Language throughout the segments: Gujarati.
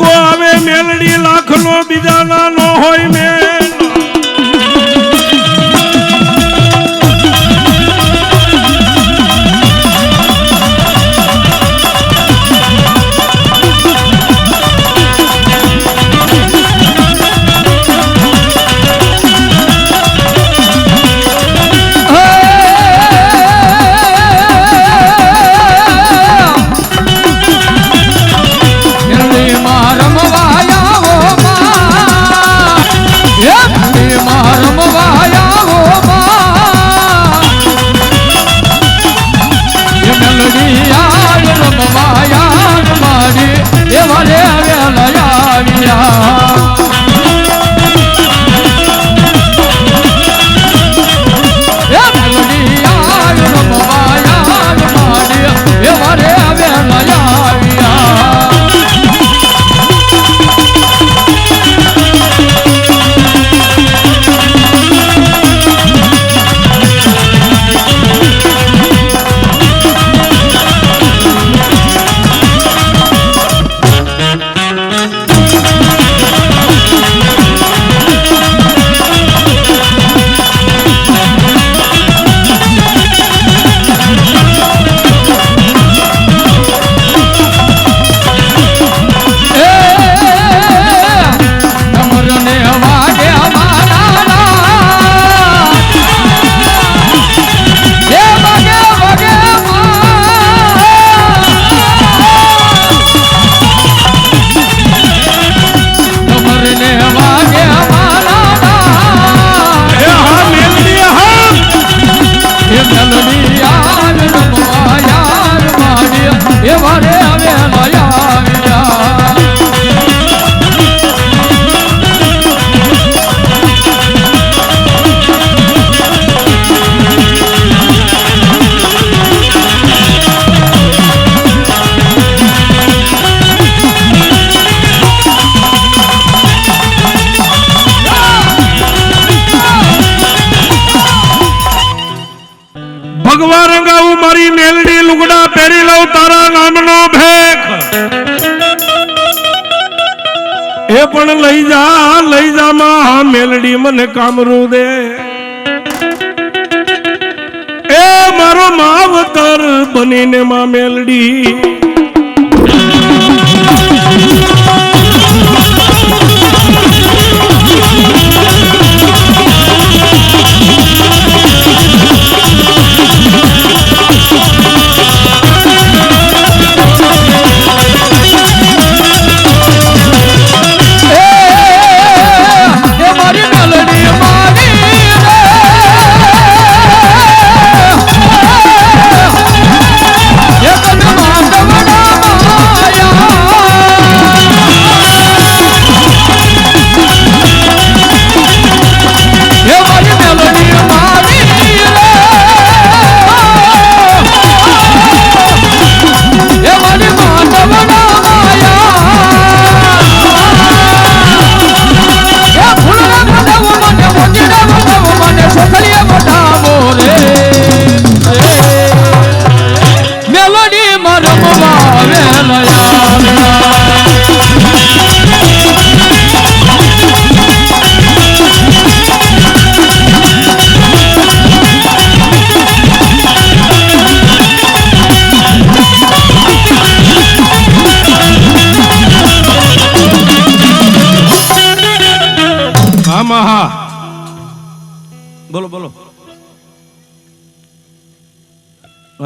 લોકો આવે મેલડી લાખનો બીજાના નો હોય મેં. પહેરી લઉં તારા નામનો ભેખ એ પણ લઈ જા લઈ જા માં મેલડી મને કામરું દે એ મારો માવતર બનીને માં મેલડી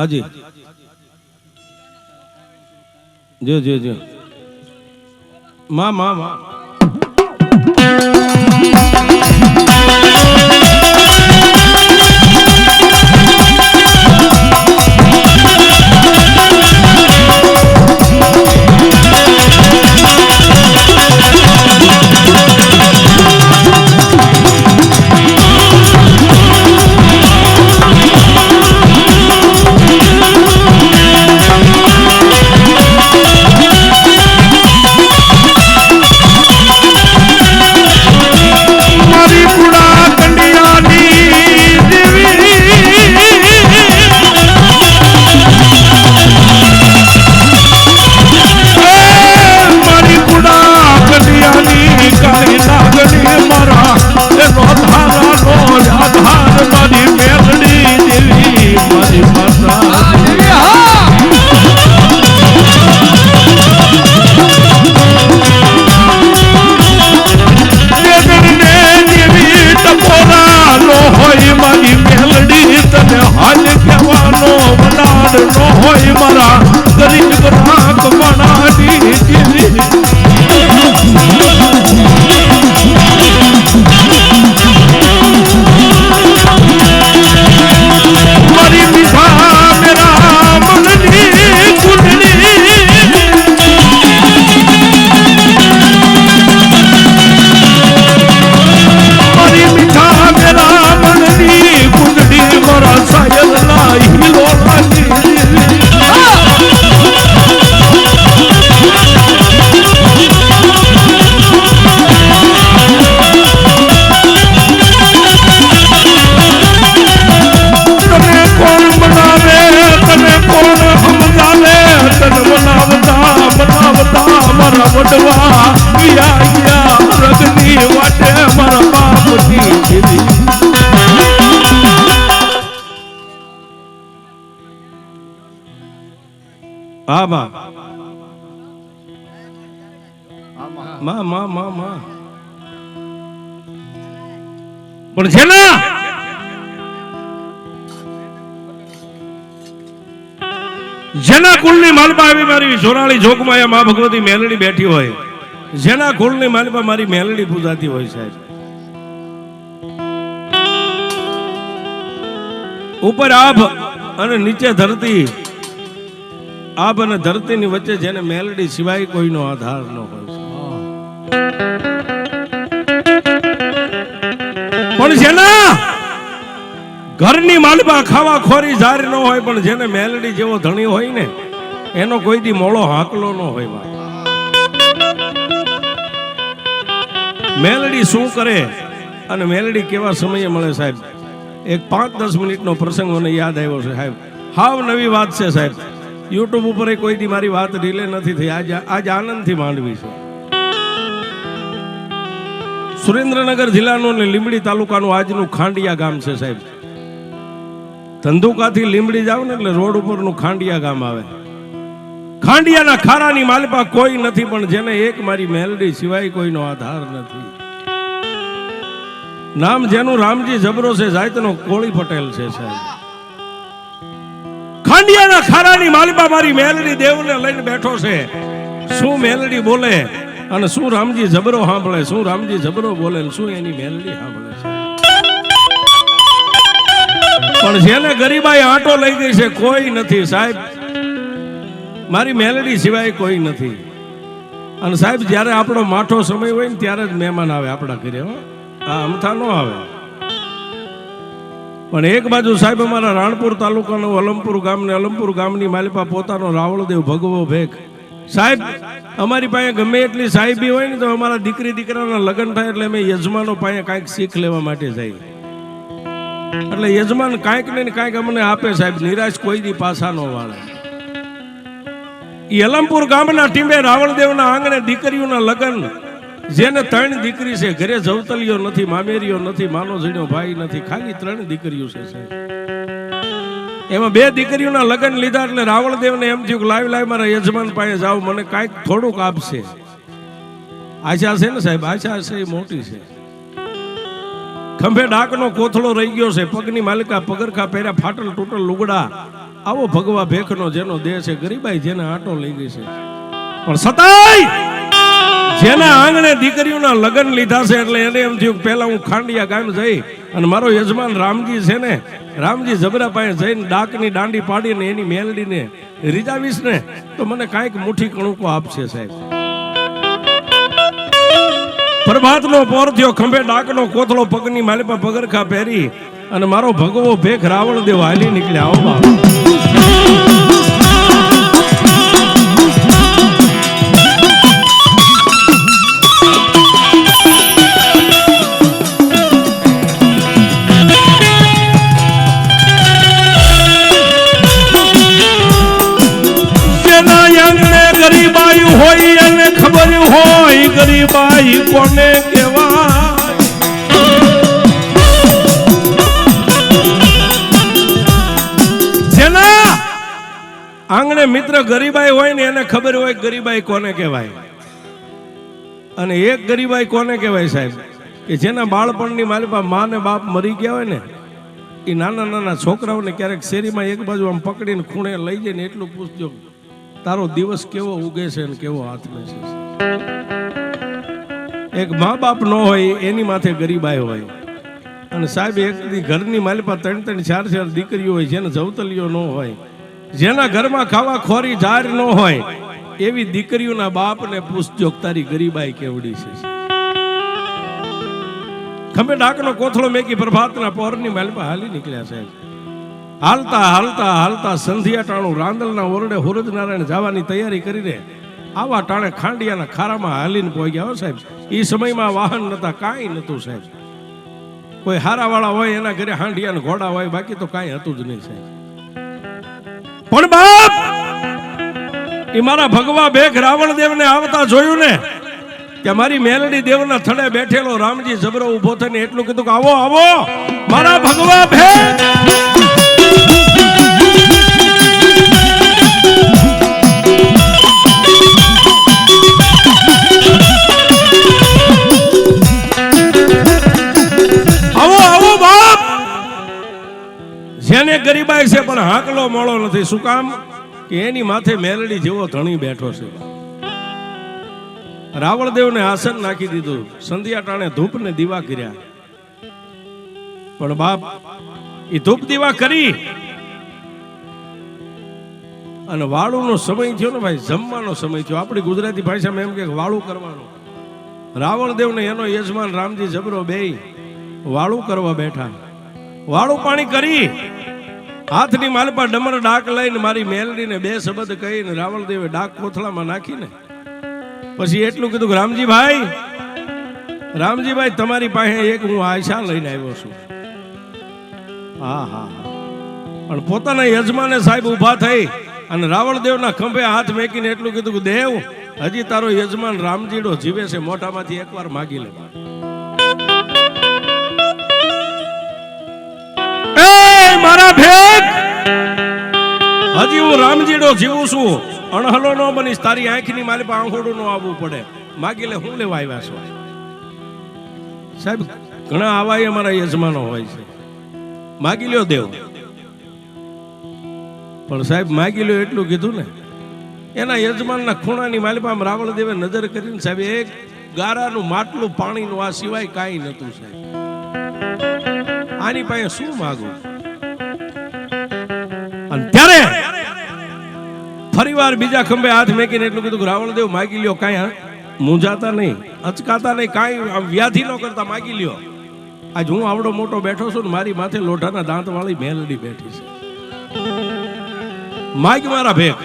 હાજી. જો જો જો. માં માં માં. પાર્વતી દેવી હા જેના કુળની માલપા આવી મારી સોનાળી જોગમાં એ મા ભગવતી મેલડી બેઠી હોય જેના કુળની માલપા મારી મેલડી પૂજાતી હોય સાહેબ. ઉપર આભ અને નીચે ધરતી. આભ અને ધરતીની વચ્ચે જેને મેલડી સિવાય કોઈનો આધાર ન હોય. પણ જેના ઘરની માલબા ખાવા ખોરી જાર ન હોય, પણ જેને મેલડી જેવો ધણી હોય ને, એનો કોઈ દી મોળો હાકલો ન હોય મેલડી શું કરે અને મેલડી કેવા સમયે મળે સાહેબ? એક પાંચ દસ મિનિટનો પ્રસંગ મને યાદ આવ્યો છે, સાહેબ. હાવ નવી વાત છે, સાહેબ. યુટ્યુબ ઉપર એ કોઈ દી મારી વાત રિલે નથી થઈ. આજે આજ આનંદથી માંડવી છે. સુરેન્દ્રનગર જિલ્લાનું અને લીંબડી તાલુકાનું આજનું ખાંડિયા ગામ છે, સાહેબ. ધંધુકાથી લીંબડી જાવ ને એટલે રોડ ઉપરનું ખાંડિયા ગામ આવે. ખાંડિયાના ખારાની માલપા કોઈ નથી, પણ જેને એક મારી મેલડી સિવાય કોઈનો આધાર નથી. નામ જેનું રામજી જબરો છે જાયતનો કોળી પટેલ છે, સાહેબ. ખાંડિયાના ખારાની માલિબા મારી મેલડી દેવને લઈને બેઠો છે. શું મેલડી બોલે? અને શું રામજી જબરો સાંભળે? શું રામજી જબરો બોલે શું એની મેલડી સાંભળે છે? પણ જેને ગરીબાઈ આંટો લઈ ગઈ છે, કોઈ નથી, સાહેબ. મારી મેલડી સિવાય કોઈ નથી. અને સાહેબ, જ્યારે આપણો માઠો સમય હોય ને ત્યારે જ મહેમાન આવે આપણા ઘરે, હો. આ અમથા નો આવે. પણ એક બાજુ સાહેબ અમારા રાણપુર તાલુકાનું અલમપુર ગામ ને અલમપુર ગામની માલિપા પોતાનો રાવળદેવ ભગવો ભેગ. સાહેબ, અમારી પાસે ગમે એટલી સાહેબી હોય ને તો અમારા દીકરી, દીકરાના લગ્ન થાય એટલે અમે યજમાનો પાસે કાંઈક શીખ લેવા માટે જઈએ. એટલે યજમાન કાંઈક ને કાંઈક અમને આપે સાહેબ, નિરાશ કોઈ દી પાછા ન વાળે. અલમપુર ગામના ટીમે રાવણદેવના આંગણે દીકરીઓના લગ્ન જેને ત્રણ દીકરી છે, ઘરે જવતલીઓ નથી મામેરીઓ નથી માનો જણ્યો ભાઈ નથી, ખાલી ત્રણ દીકરીઓ છે એમાં બે દીકરીઓના લગ્ન લીધા એટલે રાવણદેવને એમ થયું કે લાવી લાવી, મારા યજમાન પાસે જાઓ, મને કાંઈક થોડુંક આપશે. આશા છે ને સાહેબ? આશા છે, એ મોટી છે. ખંભે ડાકનો કોથળો રહી ગયો છે, પગની માલિકા પગરખા પહેર્યા, ફાટલ તૂટલ લુગડા. આવો ભગવા ભેખનો જેનો દેહ છે, ગરીબાઈ જેને આટો લઈ ગઈ છે. પણ સતાય જેના આંગણે દીકરીઓના લગ્ન લીધા છે એટલે એને એમ થયું પહેલા હું ખાંડિયા ગામ જઈ અને મારો યજમાન રામજી છે ને, રામજી જબરા પાસે જઈને ડાકની દાંડી પાડીને એની મેલડીને રીજાવીશ ને તો મને કાંઈક મુઠ્ઠી કણુકો આપશે સાહેબ. પ્રભાતનો પોર થયો, ખંભે ડાકનો કોથળો પગની માલિપા પગરખા પહેરી અને મારો ભગવો ભેખ રાવણ દેવ હાલી નીકળ્યા. આવો હોય બાઈ કોને કહેવાય? આંગણે મિત્ર ગરીબાઈ હોય ને એને ખબર હોય ગરીબાઈ કોને કહેવાય? અને એક ગરીબાઈ કોને કહેવાય સાહેબ? કે જેના બાળપણની મારી પાસે મા ને બાપ મરી ગયા હોય ને, એ નાના નાના છોકરાઓને ક્યારેક શેરીમાં એક બાજુ આમ પકડીને ખૂણે લઈ જઈને એટલું પૂછજો, તારો દિવસ કેવો ઉગે છે અને કેવો હાથમે છે? એક મા બાપ ન હોય, એની માથે ગરીબાઈ હોય. અને સાહેબ, એક ઘરની માલિપા ત્રણ ત્રણ ચાર ચાર દીકરીઓ હોય, જેને જવતલીઓ ન હોય, જેના ઘરમાં ખાવા ખોરી જાર ન હોય, એવી દીકરીઓના બાપને પૂછજો તારી ગરીબાઈ કેવડી છે. ખમે ડાકનો કોથળો મેકી પ્રભાતના પોરની માલિપા હાલી નીકળ્યા સાહેબ હાલતા હાલતા હાલતા સંધિયા ટાણું રાંદલના ઓરડે હુરજ નારાયણ જવાની તૈયારી કરીને આવા ટાણે ખાંડિયાના ખારામાં હાલીને પહોંચ્યા હો સાહેબ. એ સમયમાં વાહન નતા, કાંઈ નતું સાહેબ. કોઈ હારાવાળા હોય એના ઘરે હાંડિયાના ઘોડા હોય, બાકી તો કાંઈ હતું જ નહીં સાહેબ. પણ બાપ એ મારા ભગવા ભેગ રાવણ દેવને આવતા જોયું ને, કે મારી મેલડી દેવના થડે બેઠેલો રામજી જબરો ઊભો થઈને એટલું કીધું કે આવો આવો, મારા ભગવા ભેગ. બાઈ છે, પણ હાકલો મોળો નથી. શું કામ? કે એની માથે મેલડી જેવો ધણી બેઠો છે. રાવણદેવને આસન નાખી દીધું. સંધ્યા ટાણે ધૂપ ને દીવા કર્યા. પણ બાપ એ ધૂપ દીવા કરી. અને વાળુનો સમય થયો ને ભાઈ, જમવાનો સમય થયો. આપણી ગુજરાતી ભાષામાં એમ કે વાળું કરવાનું. રાવણદેવને એનો યજમાન રામજી જબરો બે વાળું કરવા બેઠા. વાળું પાણી કરી. હાથની માલપા ડમર ડાક લઈને મારી મેલડીને બે શબ્દ કહીને રાવણદેવે ડાક કોથળામાં નાખીને પછી એટલું કીધું કે, રામજીભાઈ રામજીભાઈ, તમારી પાસે એક હું આશા લઈને આવ્યો છું. હા હા પણ પોતાના યજમાને સાહેબ ઊભા થઈ અને રાવણદેવના ખંભે હાથ મેકીને એટલું કીધું કે, દેવ, હજી તારો યજમાન રામજીડો જીવે છે, મોઢામાંથી એકવાર માગી લે. મારા ભેગ હજી હું રામજીડો જીવું છું. અણહલો ન બનીશ, તારી આંખની પાસે આંખોડું ન આવવું પડે. માગી લે હું લેવા આવ્યા છો? સાહેબ, ઘણા આવા અમારા યજમાનો હોય છે. માગી લ્યો દેવ. પણ સાહેબ, માગી લ્યો એટલું કીધું ને. એના યજમાનના ખૂણાની માલિપામ રાવણદેવે નજર કરીને સાહેબ, એક ગારાનું માટલું પાણીનું આ સિવાય કાંઈ નતું સાહેબ. આની પાસે શું માગું? અને ત્યારે ફરીવાર બીજા ખંભે હાથ મેકીને એટલું કીધું, રાવણ દેવ, માગી લ્યો કાંઈ? મૂંઝાતા નહીં, અચકાતા નહીં, કાંઈ વ્યાધિ ન કરતા માગી લ્યો. આજ હું આવડો મોટો બેઠો છું ને મારી માથે લોઢાના દાંત વાળી મેલડી બેઠી છે. માગ મારા ભેગ.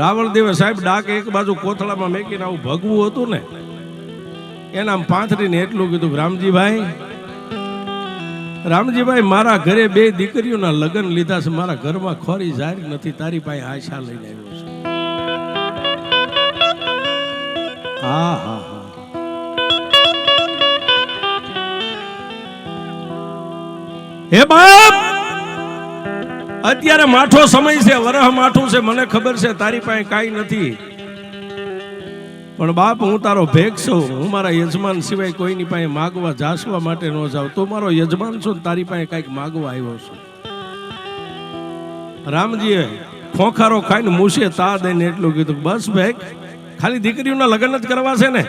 રાવણ દેવે સાહેબ ડાક એક બાજુ કોથળામાં મેકીને આવું ભગવું હતું ને એના પાંથરીને એટલું કીધું, રામજીભાઈ રામજીભાઈ, મારા ઘરે બે દીકરીઓના લગ્ન લીધા છે. મારા ઘરમાં ખોરી જાહેર નથી. તારી પાસે આશા લઈને આવ્યો છું. હા હા હા. હે બાપ! અત્યારે માઠો સમય છે, વરહ માઠું છે. મને ખબર છે, તારી પાસે કાંઈ નથી. પણ બાપ, હું તારો ભેગ છું. હું મારા યજમાન સિવાય કોઈની પાસે માગવા, જાસવા માટે ન જાઉં. તું મારો યજમાન છું તારી પાસે કાંઈક માગવા આવ્યો છું. રામજીએ ખોખારો ખાઈને મૂસે, તા દઈને એટલું કીધું, બસ ભેગ ખાલી દીકરીઓના લગ્ન જ કરવા છે ને?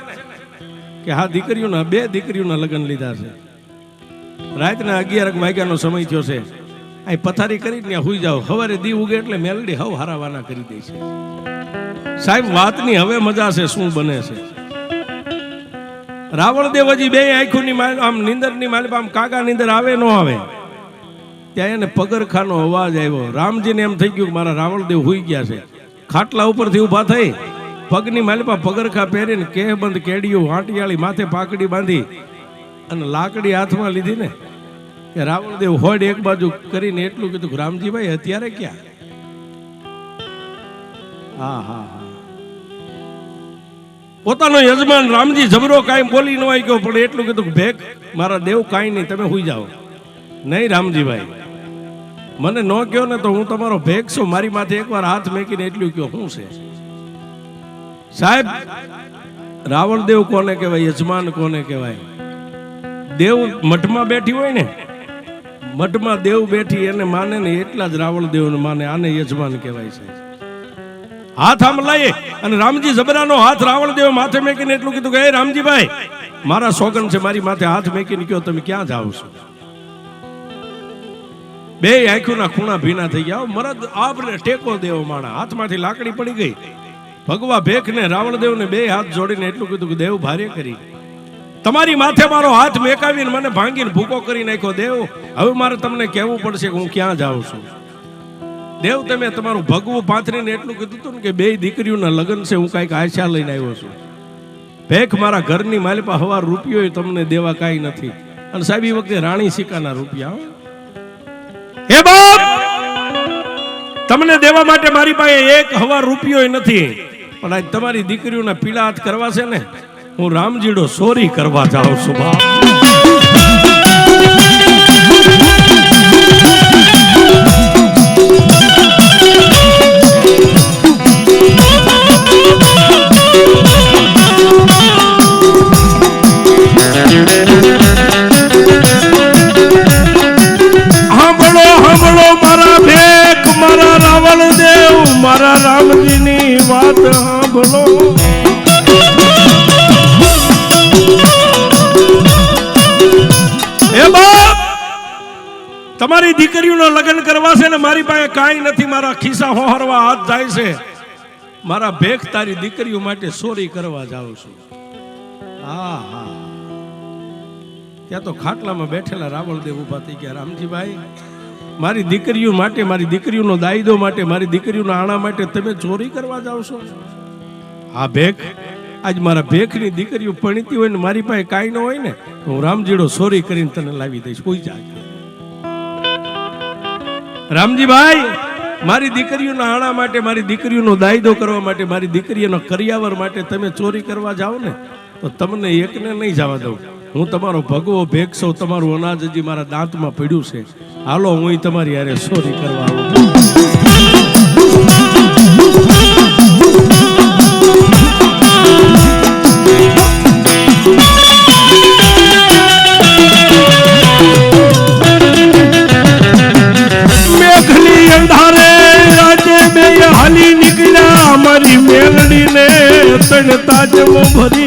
કે હા, દીકરીઓના, બે દીકરીઓના લગ્ન લીધા છે. રાતના અગિયાર વાગ્યાનો સમય થયો છે. અહીં પથારી કરી ત્યાં સુઈ જાઓ. સવારે દી ઉગે એટલે મેલડી હવ હારાવાના કરી દે છે. સાહેબ, વાતની હવે મજા છે, શું બને છે? રાવણ દેવજી બે આંખોની માલ, આમ નીંદરની માલિક આમ કાકા નીંદર આવે ન આવે. ત્યાં એને પગરખાનો અવાજ આવ્યો. રામજીને એમ થઈ ગયું કે મારા રાવણદેવ હુઈ ગયા છે. ખાટલા ઉપરથી ઊભા થઈ, પગની માલિપા પગરખા પહેરીને કેહ બંધ કેડિયું વાંટિયાળી માથે પાકડી બાંધી અને લાકડી હાથમાં લીધી ને કે રાવણદેવ હોડ એક બાજુ કરીને એટલું કીધું રામજીભાઈ, અત્યારે ક્યાં? હા હા હા. પોતાનો યજમાન રામજી જબરો કાંઈ બોલી ન આવી ગયો પણ એટલું કીધું ભેગ, મારા દેવ કાંઈ નહીં, તમે સુઈ જાઓ. નહીં રામજીભાઈ. મને ન કહો ને તો હું તમારો ભેગ છું, મારી માથે એકવાર હાથ મેકીને એટલું કહો શું છે? સાહેબ રાવણદેવ કોને કહેવાય, યજમાન કોને કહેવાય? દેવ મઠમાં બેઠી હોય ને, મઠમાં દેવ બેઠી, એને માને ને એટલા જ રાવણ દેવને માને, આને યજમાન કહેવાય છે. હાથ આમ લઈ અને રામજી જબરાનો હાથ રાવણ દેવ માથે મેકીને એટલું કીધું કે રામજીભાઈ, મારા સોગન છે, મારી માથે હાથ મેકીને કયો, તમે ક્યાં જાઓ છો? બે આંખોના ખૂણા ભીના થઈ ગયા. મરદ આપને ટેકો દેવો માણા. હાથમાંથી લાકડી પડી ગઈ. ભગવા ભેખને ને બે હાથ જોડીને એટલું કીધું કે, દેવ ભારે કરી. તમારી માથે મારો હાથ મેકાવીને મને ભાંગીને ભૂકો કરી નાખ્યો. દેવ, હવે મારે તમને કહેવું પડશે કે હું ક્યાં જાઉં છું? દેવ, તમે તમારું ભગવું પાથરીને એટલું કીધું હતું ને કે બે દીકરીઓના લગ્ન છે, હું કાંઈક આશા લઈને આવ્યો છું. ભેખ મારા ઘરની માલિપા હવા રૂપિયો તમને દેવા કાંઈ નથી. અને સાહેબ એ વખતે રાણી સિક્કાના રૂપિયા, હો. બાપ! તમને દેવા માટે મારી પાસે એક હવા રૂપિયો નથી. પણ આજ તમારી દીકરીઓના પીળા હાથ કરવા છે ને, હું રામજીડો સોરી કરવા જાઉં છું, બાપ. રામજીની વાત સાંભળો તમારી દીકરીઓના લગ્ન કરવા છે ને મારી પાસે કાંઈ નથી, મારા ખિસ્સા હોહરવા હાથ જાય છે. મારા ભેખ તારી દીકરીઓ માટે ચોરી કરવા જાઉં છું. હા હા. ત્યાં તો ખાટલામાં બેઠેલા રાવળદેવ ઊભા થઈ ગયા. રામજીભાઈ મારી દીકરીઓ માટે, મારી દીકરીઓનો દાયદો માટે, મારી દીકરીઓના આણા માટે તમે ચોરી કરવા જાઓ છો? હા ભેખ, આજ મારા ભેખની દીકરીઓ પણીતી હોય ને મારી પાસે કાંઈ ન હોય ને હું રામજીડો ચોરી કરીને તને લાવી દઈશ. કોઈ જાય રામજીભાઈ, મારી દીકરીઓના આણા માટે, મારી દીકરીઓનો દાયદો કરવા માટે, મારી દીકરીઓના કરિયાવર માટે તમે ચોરી કરવા જાઓ ને, તો તમને એકને નહીં જવા દઉં. હું તમારો ભગવો ભેગ સૌ તમારું અનાજ હજી મારા દાંતમાં પડ્યું છે. હાલો, હું તમારી યારે સોરી કરવા હાલી નીકળ્યા. મારી મેલડીને તણ તાજમો ભરી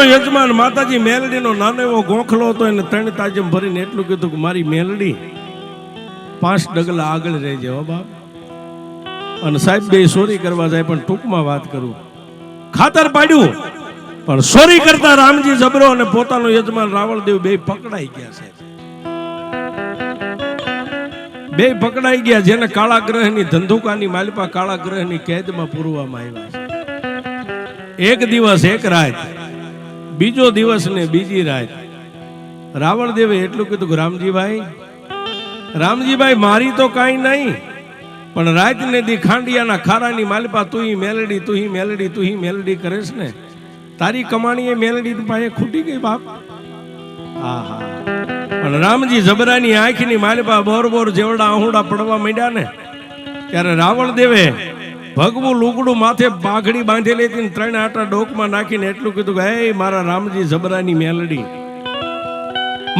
દેવને યજમાન માતાજી મેલડીનો નાનો એવો ગોખલો હતો એને ત્રણ તાજમ ભરીને એટલું કીધું કે મારી મેલડી પાંચ ડગલા આગળ રહેજે, હો બાપ. અને સાહેબ, બે સોરી કરવા જાય, પણ ટૂંકમાં વાત કરું. ખાતર પાડ્યું, પણ સોરી કરતા રામજી જબરો અને પોતાનો યજમાન રાવણદેવ બે પકડાઈ ગયા છે. બે પકડાઈ ગયા, જેને કાળા ગ્રહની ધંધુકાની માલિપા કાળા ગ્રહની કેદમાં પૂરવામાં આવ્યા છે. એક દિવસ, એક રાત બીજો દિવસ ને બીજી રાત. રાવણ દેવે એટલું કીધું રામજીભાઈ રામજીભાઈ, મારી તો કાંઈ નહીં, પણ રાત ને દી ખાંડિયાના ખારાની માલપા તું મેલડી તું મેલડી તું મેલડી કરેશ ને, તારી કમાણી એ મેલડી પાસે ખૂટી ગઈ બાપ. હા હા પણ રામજી જબરાની આંખની માલપા બોર બોર જેવડા આહુડા પડવા માંડ્યા ને, ત્યારે રાવણ દેવે ભગવું લુગડું માથે પાઘડી બાંધેલી લેતી ત્રણ આટા ડોકમાં નાખીને એટલું કીધું કે, હે મારા રામજી જબરાની મેલડી.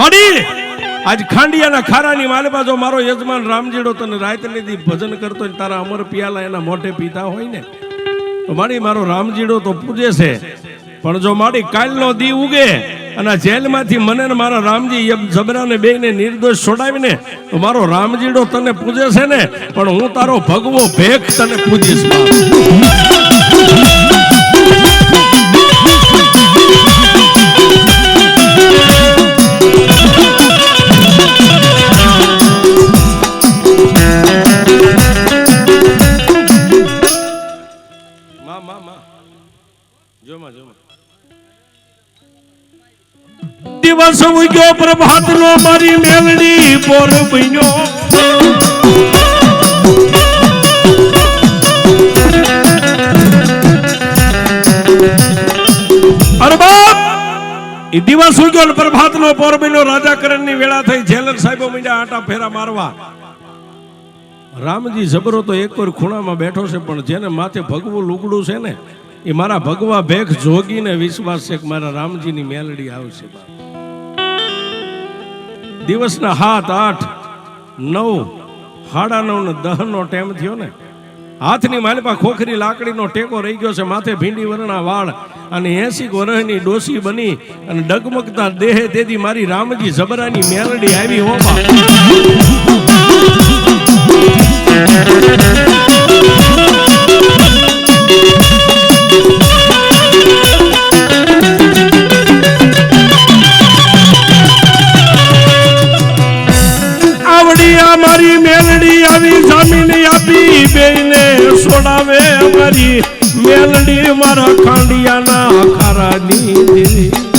માડી, આજ ખાંડિયાના ખારાની માલિપા જો મારો યજમાન રામજીડો તને રાત લીધી ભજન કરતો હોય તારા અમર પિયાલા એના મોઢે પીતા હોય ને, તો મારી મારો રામજીડો તો પૂજે છે. પણ જો મારી કાલનો દી ઉગે અને જેલમાંથી મને મારા રામજી એમ જબરાને બેને નિર્દોષ છોડાવીને, મારો રામજીડો તને પૂજે છે ને, પણ હું તારો ભગવો ભેખ તને પૂજીશ જોમાં જોમાં. દિવસ ઉગ્યો પ્રભાત નો મારી મેલડી એ દિવસ ઉગ્યો પ્રભાત નો પોર બન્યો, રાજા કરણની વેળા થઈ જેલર સાહેબો મીંડા આટા ફેરા મારવા. રામજી જબરો તો એક ખૂણામાં બેઠો છે, પણ જેને માથે ભગવું લુગડું છે ને એ મારા ભગવા ભેખ જોગીને વિશ્વાસ છે કે મારા રામજીની મેલડી આવશે. દિવસના હાથ આઠ, નવ, સાડા નવ ને દહ નો ટાઈમ થયો ને. હાથની માલપા ખોખરી લાકડીનો ટેકો રહી ગયો છે, માથે ભીંડી વરણા વાળ અને એસી ગોરહની ડોસી બની અને ડગમગતા દેહે તેથી મારી રામજી જબરાની મેલડી આવી હો બાપ અમારી મેલડી આવી જામીન આપી બેને સોડાવે અમારી મેલડી મારા ખાંડિયાના ખારા ની